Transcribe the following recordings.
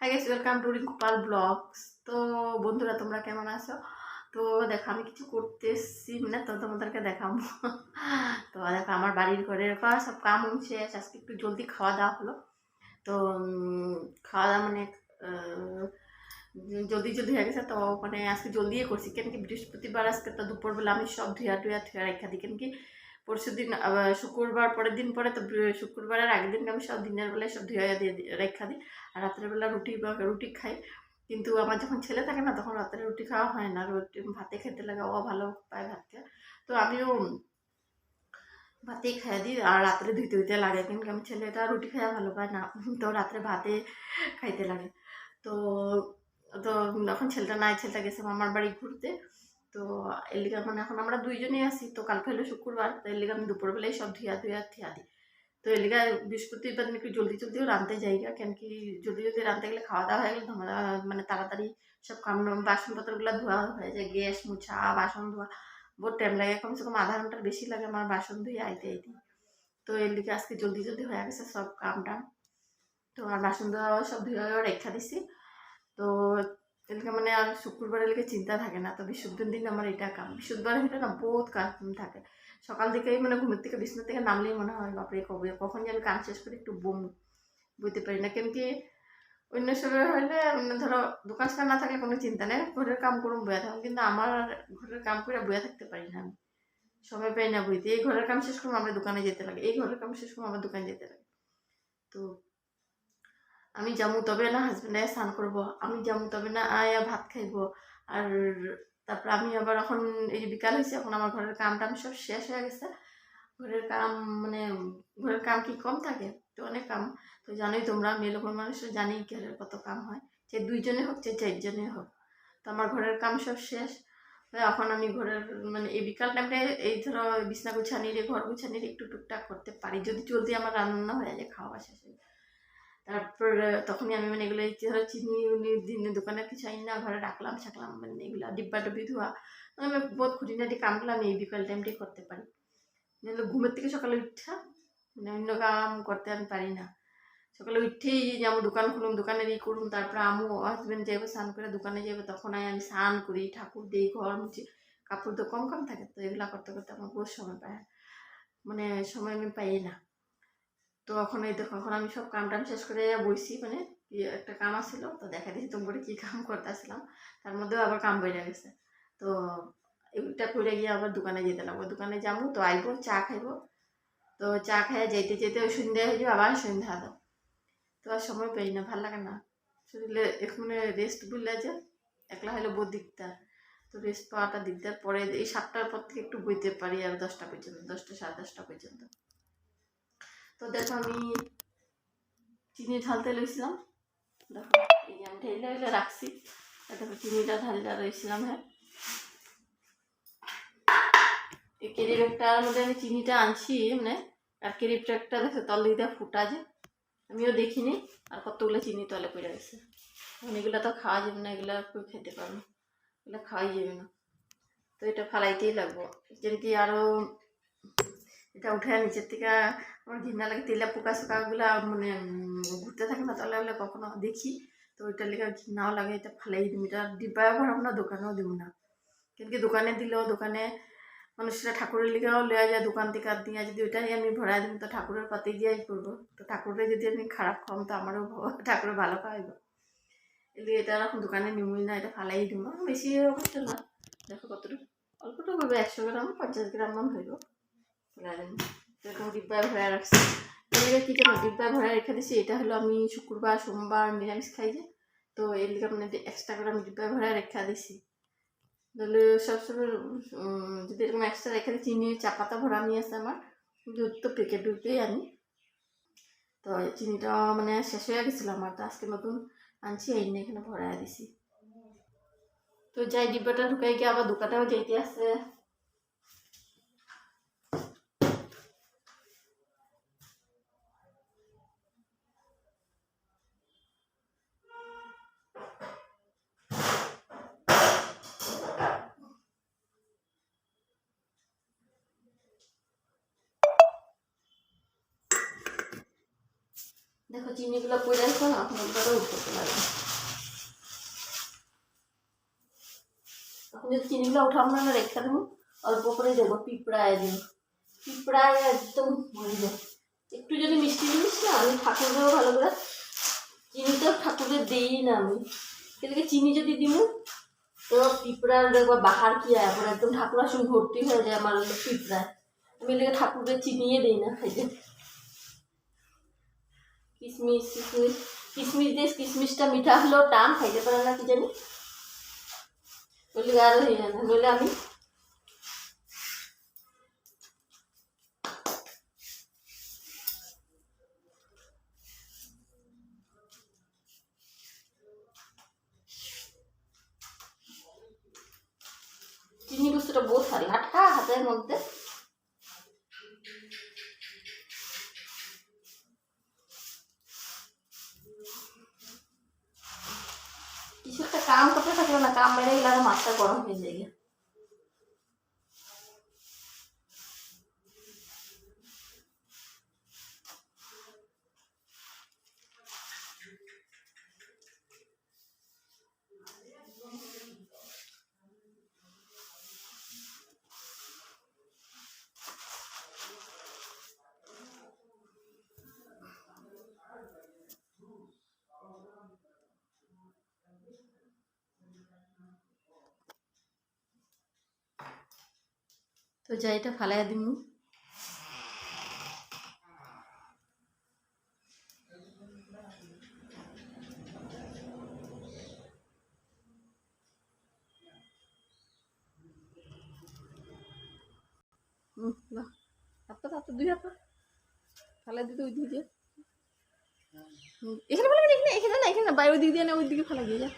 Hi guys welcome to Rinkupal vlogs তো বন্ধুরা, তোমরা কেমন আছো? তো দেখো, আমি কিছু করতেছি মানে তো তোমাদেরকে দেখাবো। তো দেখো, আমার বাড়ির ঘরের পর সব কাম শেষ আজকে একটু জলদি খাওয়া দাওয়া হলো। তো খাওয়া দাওয়া মানে জলদি জলদি হয়ে গেছে, তো মানে আজকে জলদিই করছি। কেন কি বৃহস্পতিবার, আজকে তো দুপুরবেলা আমি সব ধুয়া টুয়া থুয়া রেখা দিই। কেন কি পরশু দিন শুক্রবার পরের দিন পরে তো শুক্রবারের আগের দিন আমি সব দিনের বেলায় সব ধুয়ে দিয়ে রেখা দিই। আর রাত্রেবেলা রুটি বা রুটি খাই। কিন্তু আমার যখন ছেলে থাকে না, তখন রাত্রে রুটি খাওয়া হয় না। রুটি, ভাতে খেতে লাগে, ও ভালো পায় ভাত তো আমিও ভাতেই খাই দিই। আর রাত্রে ধুইতে ধুইতে লাগে। কিন্তু আমি ছেলেটা রুটি খাওয়া ভালো পায় না। তো রাত্রে ভাতে খাইতে লাগে। তো তো এখন ছেলেটা নাই, ছেলেটা গেছে মামার বাড়ি ঘুরতে। তো এর লিগে মানে এখন আমরা দুইজনেই আছি তো কালকে হলো শুক্রবার তো এর লিগে আমি দুপুরবেলায় সব ধুয়া ধুয়া থিয়া দিই। তো এর লিগে বৃহস্পতিবার একটু জলদি জলদিও রাঁধতে যাই গা, কেন কি জলদি জলদি রাঁধতে গেলে খাওয়া দাওয়া হয়ে গেলে ধোয়া- মানে তাড়াতাড়ি সব কাম বাসনপত্রগুলো ধোয়া হয়ে যায় গ্যাস মুছা বাসন ধোয়া। বহুত টাইম লাগে কমসে কম আধা ঘণ্টার বেশি লাগে আমার বাসন ধুয়ে আইতে আইতে। তো এর লিগে আজকে জলদি জলদি হয়ে গেছে সব কাম টাম। তো আর বাসন ধোয়া সব ধুয়ে রেখা দিছি। তো এদিকে মানে আর শুক্রবারের লিগে চিন্তা থাকে না, তো বিশুদ্ধের দিন আমার এটা কাম। বিশুদ্ধবারের এটা না বহুত কাজ থাকে। সকাল থেকেই মানে ঘুমের থেকে, বিছনা থেকে নামলেই মনে হয়, বাপরে, কবে, কখন যে আমি কাম শেষ করে একটু বম। বুঝতে পারি না, কেন কি অন্য সময় হলে মানে ধরো, দোকান সকান না থাকলে কোনো চিন্তা নেই, ঘরের কাম করুন বয়ে থাকুন কিন্তু আমার ঘরের কাম করে বয়ে থাকতে পারি না আমি। সময় পাই না বইতে। এই ঘরের কাম শেষ করব আমার দোকানে যেতে লাগে। এই ঘরের কাম শেষ করব আমার দোকানে যেতে লাগে। তো আমি যাব তবে না হাজব্যান্ডে স্নান করব, আমি যাব তবে না আয়া ভাত খাইবো। আর তারপর আমি আবার এখন এই যে বিকাল হয়েছে এখন আমার ঘরের কাম টাম সব শেষ হয়ে গেছে। ঘরের কাম মানে ঘরের কাম কি কম থাকে? তো অনেক কাম। তো জানোই তোমরা, মেয়ে লোকের মানুষের জানি ঘরের কত কাম হয়। যে দুইজনে হোক, যে চারজনে হোক। তো আমার ঘরের কাম সব শেষ। এখন আমি ঘরের মানে এই বিকাল টাইমটা এই ধরো বিছনা গুছানির ঘর গুছানির একটু টুকটাক করতে পারি। যদি জলদি আমার রান্না হয়ে যায়, খাওয়া শেষে তারপর তখনই আমি মানে এগুলো ধরো চিনি, উনি দিনে দোকানে কিছু আনি না, ঘরে রাখলাম, ছাকলাম মানে এগুলো ডিব্বা ডুবি ধোয়া। আমি বহুত খুঁটিনাটি কামগুলো আমি এই বিকাল টাইমটাই করতে পারি। নাহলে ঘুমের থেকে সকালে উঠা মানে অন্য কাম করতে আমি পারি না। সকালে উঠেই যেমন দোকান খুলুম, দোকানের ই করুম, তারপরে আমু হাজবেন্ড যাব স্নান করে দোকানে যাব তখন আমি স্নান করি, ঠাকুর দিই, ঘর মুছি। কাপড় তো কম কম থাকে, তো এগুলা করতে করতে আমার বহুত সময় পায়। মানে সময় আমি পাই না। তো এখন এই দেখো, এখন আমি সব কাম টাম শেষ করে বইছি মানে একটা কাম আসছিল তো দেখা দিচ্ছি তোমার কি কাম করতে আসলাম তার মধ্যেও আবার কাম বেড়ে গেছে। তো এইটা করে গিয়ে আবার দোকানে যেতে লাগবো। দোকানে যাব, তো আইবো, চা খাইবো। তো চা খাইয়া যেতে যেতে ওই সন্ধ্যা হয়ে যাবে, আবার সন্ধ্যা দাও তো আর সময় পাই না, ভালো লাগে না। শরীরে এখন রেস্ট বললে যে, একলা হলে বহুত দিকদার তো রেস্ট পাওয়াটা দিকদার পরে এই সাতটার পর থেকে একটু বইতে পারি, আর দশটা পর্যন্ত, দশটা সাড়ে দশটা পর্যন্ত। তো দেখো আমি চিনি ঢালতে লইছিলাম। দেখো, এই আমি ঢেলে ঢেলে রাখছি। দেখো, চিনিটা ঢালতে রয়েছিলাম হ্যাঁ। এই কেরি ব্যাগটার মধ্যে আমি চিনিটা আনছি মানে আর কেরি ব্যাগটা দেখো, তল দিকে ফুটা যে। আমিও দেখিনি, আর কতগুলো চিনি তলে পড়ে গেছে এগুলো তো খাওয়া যাবে না, এগুলো কেউ খেতে পারবে এগুলো খাওয়াই যাবে না। তো এটা ফালাইতেই লাগবো। যেন কি আরও এটা উঠে নিচের থেকে আমার ঘৃণা লাগে, তেলে পোকা শোকাগুলা মানে ঘুরতে থাকে না তাহলে হলে কখনো দেখি। তো ওইটার লেগে ঘৃণাও লাগে, এটা ফালাই দিম এটা ডিব্বায়ও ভরাবো না দোকানেও দিব না। কিন্তু দোকানে দিলেও দোকানে মানুষরা ঠাকুরের লিগেও লওয়া যায়, দোকান থেকে আর দিয়ে যদি ওইটাই আমি ভরাই দিম তো ঠাকুরের পাতে গিয়েই করব তো ঠাকুরের যদি আমি খারাপ খাম তো আমারও ঠাকুরের ভালো খাওয়াইব এলি এটা এখন দোকানে নিমুই না, এটা ফালাই দিম বেশি হচ্ছে না। দেখো কতটুকু, অল্পটুকু হবে, একশো গ্রাম, পঞ্চাশ গ্রাম মান হইব। ফেলাই এরকম ডিব্বায় ভরা রাখছি। এদিকে কী জানো ডিব্বায় ভরা রেখে দিছি, এটা হলো আমি শুক্রবার, সোমবার নিরামিষ খাই যে। তো এর মানে এক্সট্রা করে আমি ডিব্বায় ভরা রেখে দিছি। তাহলে সবসময় যদি এরকম এক্সট্রা রেখে দিই, চিনি চা পাতা ভরা নিয়ে আসে আমার। দুধ তো প্যাকেট দুধেই আনি। তো চিনিটা মানে শেষ হয়ে গেছিল আমার, তো আজকে নতুন আনছি, এই নিয়ে এখানে ভরাই দিছি। তো যাই ডিব্বাটা ঢুকাই গিয়ে আবার দোকানটাও যাইতে আছে। দেখো চিমনিগুলো পড়ে আসলাম এখন ওগুলো উঠতে লাগবে এখন যদি চিনিগুলো উঠে আমরা রেখে দেবো, অল্প করে দেবো, পিঁপড়ায় দিন। পিঁপড়ায় একদম ভরে একটু যদি মিষ্টি জিনিস না, আমি ঠাকুরদেরও ভালো করে চিনি তো ঠাকুরদের দিই না আমি। সেদিকে চিনি যদি দিমু তো পিঁপড়ার দেখবা বাহার কি আয় আবার একদম ঠাকুর আসুন ভর্তি হয়ে যায় আমার পিঁপড়ায়। আমি এদিকে ঠাকুরদের চিনিয়ে দিই না, খাইতে। কিশমিশ কিশমিশ কিশমিশ দিয়ে কিশমিশটা মিঠা হলেও টান, খাইতে পারে না কি জানি বলি আরও হয়ে যায় না নইলে আমি চিনি বস্তুটা বহুত ভারী, হাঁটা হাতের মধ্যে। করতে থাকল না তো এটা ফালাই হুম, না। হাতটা হাতটা দুই হাত ফালাই দিতে ওই দিকে এখানে এখানে এখানে না এখানে না। বাইরে ওই দিক দিয়ে না ওই দিকে ফেলা গিয়ে যা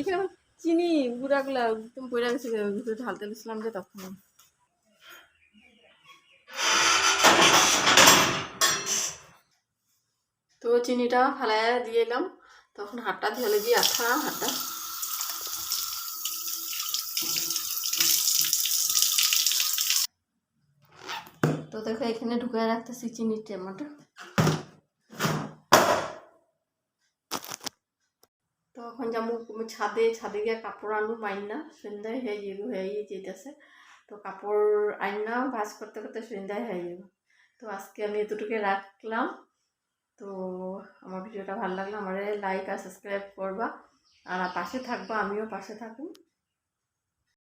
এখানে চিনি গুঁড়াগুলা একদম পড়ে গেছে ঢালতে দিয়েছিলাম যে তখন। তো চিনিটা ফেলায় দিয়ে এলাম। তখন হাতটা ধুলে দিয়ে আঠা, হাতটা। তো দেখো, এখানে ঢুকে রাখতেছি চিনির টেমাটা। তো এখন যাব, ছাদে ছাদে গিয়ে কাপড় আনব, মাইন। না সন্ধ্যায় হয়ে হয়ে যেতেছে। তো কাপড় আইন ভাজ করতে করতে সন্ধ্যায় হয়ে যাবে তো আজকে আমি এতটুকু রাখলাম। তো আমার ভিডিওটা ভালো লাগল আমার লাইক আর সাবস্ক্রাইব করবা। আর পাশে থাকবা, আমিও পাশে থাকুন।